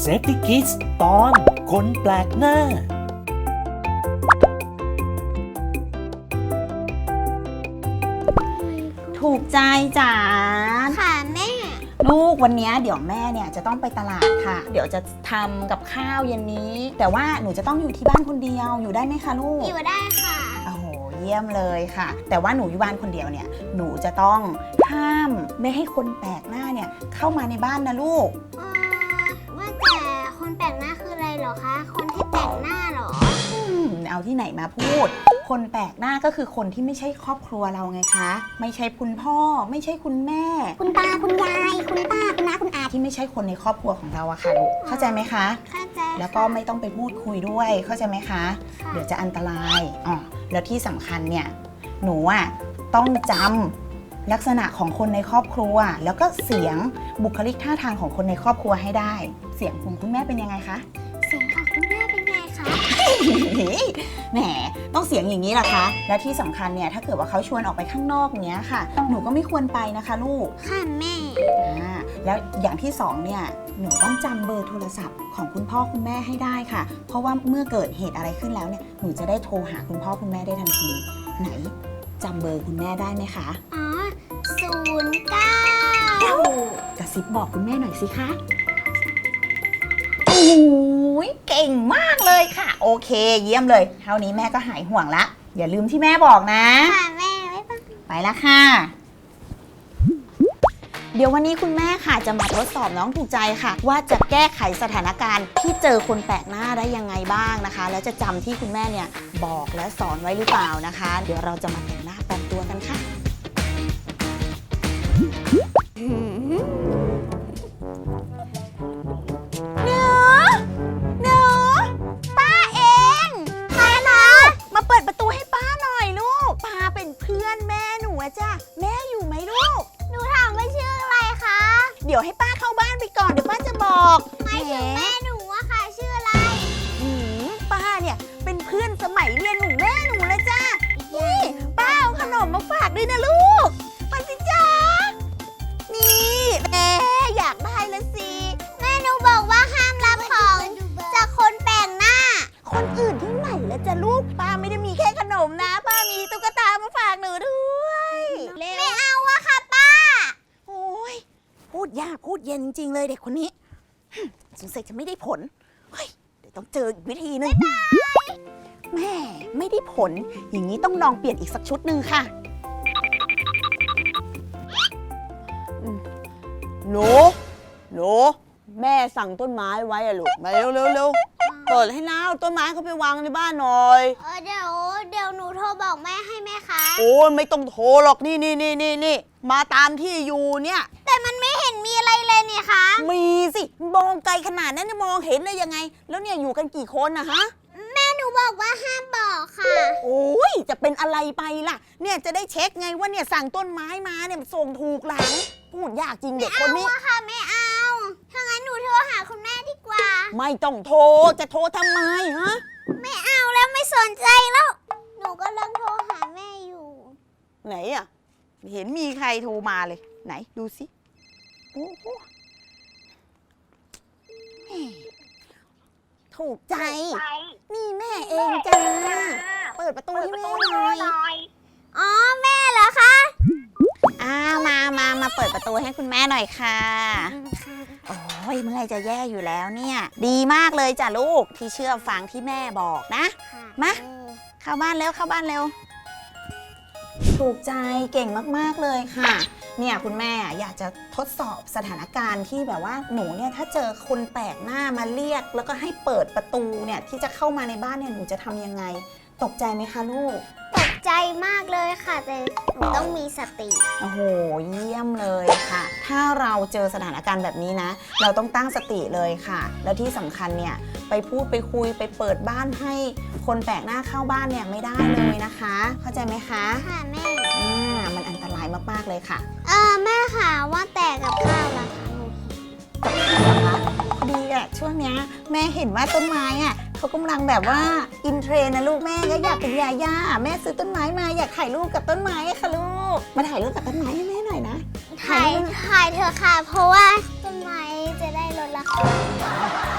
เซฟตี้คิดตอนคนแปลกหน้า ถูกใจจ๋าค่ะแม่ ลูกวันนี้เดี๋ยวแม่เนี่ยจะต้องไปตลาดค่ะ เดี๋ยวจะทำกับข้าวเย็นนี้ แต่ว่าหนูจะต้องอยู่ที่บ้านคนเดียวอยู่ได้ไหมคะลูก อยู่ได้ค่ะ โอ้โห เยี่ยมเลยค่ะ แต่ว่าหนูอยู่บ้านคนเดียวเนี่ยหนูจะต้องห้ามไม่ให้คนแปลกหน้าเนี่ยเข้ามาในบ้านนะลูก เอ่อว่าแต่คนแปลกหน้าคืออะไรเหรอคะ คนที่แปลกหน้าเหรอ อืมเอาที่ไหนมาพูด คนแปลกหน้าก็คือคนที่ไม่ใช่ครอบครัวเราไงคะ ไม่ใช่คุณพ่อ ไม่ใช่คุณแม่ คุณตาคุณยาย คุณป้าคุณน้าคุณอาที่ไม่ใช่คนในครอบครัวของเราอะค่ะลูกเข้าใจไหมคะ เข้าใจแล้วก็ไม่ต้องไปพูดคุยด้วยเข้าใจไหมคะ ค่ะเดี๋ยวจะอันตรายอ๋อ แล้วที่สำคัญเนี่ยหนูอะต้องจำลักษณะของคนในครอบครัว แล้วก็เสียงบุคลิกท่าทางของคนในครอบครัวให้ได้ เสียงของคุณแม่เป็นยังไงคะ เสียงของคุณแม่เป็นไงคะ แหมต้องเสียงอย่างนี้ล่ะคะ และที่สำคัญเนี่ยถ้าเกิดว่าเขาชวนออกไปข้างนอกเนี้ยค่ะ หนูก็ไม่ควรไปนะคะลูกค่ะแม่อ่าแล้วอย่างที่สองเนี่ยหนูต้องจำเบอร์โทรศัพท์ของคุณพ่อคุณแม่ให้ได้ค่ะ เพราะว่าเมื่อเกิดเหตุอะไรขึ้นแล้วเนี่ยหนูจะได้โทรหาคุณพ่อคุณแม่ได้ทันที ไหนจำเบอร์คุณแม่ได้ไหมคะ อ๋อศูนย์เก้ากระซิบบอกคุณแม่หน่อยสิคะโอ้ ยเก่งมากเลยค่ะ โอเค เยี่ยมเลย เท่านี้แม่ก็หายห่วงละ อย่าลืมที่แม่บอกนะ ค่ะแม่ไม่ต้องไปแล้วค่ะ เดี๋ยววันนี้คุณแม่ค่ะจะมาทดสอบน้องถูกใจค่ะ ว่าจะแก้ไขสถานการณ์ที่เจอคนแปลกหน้าได้ยังไงบ้างนะคะ แล้วจะจำที่คุณแม่เนี่ยบอกและสอนไว้หรือเปล่านะคะ เดี๋ยวเราจะมาแต่งหน้าแต่งตัวกันค่ะ ดี๋ยวให้ป้าเข้าบ้านไปก่อนเดี๋ยวป้าจะบอกหมายถึงแม่หนูอะค่ะ ชื่ออะไร หืมป้าเนี่ยเป็นเพื่อนสมัย ยากพูดเย็นจริงๆเลยเด็กคนนี้หึสงสัยจะไม่ได้ผล เฮ้ย เดี๋ยวต้องเจออีกวิธีหนึงแม่ไม่ได้ผล อย่างนี้ต้องลองเปลี่ยนอีกสักชุดหนึ่งค่ะอืมหนูหนูแม่สั่งต้นไม้ไว้อะลูก มาเร็วเร็วเร็วเปิดให้น้าเอาต้นไม้เขาไปวางในบ้านหน่อย เออเดี๋ยวเดี๋ยวหนูโทรบอกแม่ให้แม่คะ โอ้ยไม่ต้องโทรหรอกนี่นี่นี่นี่นี่มาตามที่อยู่เนี่ยแต่ มันไม่เห็นมีอะไรเลยนี่คะมีสิมองไกลขนาดนั้นจะมองเห็นได้ยังไง แล้วเนี่ยอยู่กันกี่คนนะฮะ แม่หนูบอกว่าห้ามบอกค่ะ โอ้ยจะเป็นอะไรไปล่ะ เนี่ยจะได้เช็คไงว่าเนี่ยสั่งต้นไม้มาเนี่ยมันส่งถูกหลัง พูดยากจริงเด็กคนนี้ เอาอะค่ะไม่เอาถ้างั้นหนูโทรหาคุณแม่ดีกว่า ไม่ต้องโทรจะโทรทำไมฮะ ไม่เอาแล้วไม่สนใจแล้ว หนูก็ลังโทรหาแม่อยู่ ไหนอะไม่เห็นมีใครโทรมาเลย ไหนดูสิ โอ้โหแหม่ถูกใจนี่แม่เองจ้า เปิดประตูให้แม่หน่อยอ๋อ แม่เหรอคะ อ้าวมามามาเปิดประตูให้คุณแม่หน่อยค่ะ โอ้ยเมื่อไหรจะแย่อยู่แล้วเนี่ย ดีมากเลยจ้ะลูกที่เชื่อฟังที่แม่บอกนะ มา เข้าบ้านแล้วเข้าบ้านเร็ว ถูกใจเก่งมาก ๆ เลยค่ะ เนี่ยคุณแม่อยากจะทดสอบสถานการณ์ที่แบบว่าหนูเนี่ยถ้าเจอคนแปลกหน้ามาเรียก แล้วก็ให้เปิดประตูเนี่ยที่จะเข้ามาในบ้านเนี่ยหนูจะทำยังไง ตกใจไหมคะลูกตก ใจมากเลยค่ะ แต่หนูต้องมีสติ โอ้โห เยี่ยมเลยค่ะ ถ้าเราเจอสถานการณ์แบบนี้นะ เราต้องตั้งสติเลยค่ะ แล้วที่สำคัญเนี่ย ไปพูดไปคุยไปเปิดบ้านให้คนแปลกหน้าเข้าบ้านเนี่ยไม่ได้เลยนะคะ เข้าใจไหมคะค่ะแม่ อ่ามันอันตรายมากๆเลยค่ะ เออแม่ค่ะว่าแต่กับข้าวล่ะคะหนูพอดีอะช่วงเนี้ยแม่เห็นว่าต้นไม้อะ เขากำลังแบบว่าอินเทรนนะลูกแม่ก็อยากเป็นยาย่าแม่ซื้อต้นไม้มาอยากถ่ายรูปกับต้นไม้ค่ะลูก มาถ่ายรูปกับต้นไม้ให้แม่หน่อยนะถ่ายถ่ายเถอะค่ะ เพราะว่าต้นไม้จะได้ค่ะ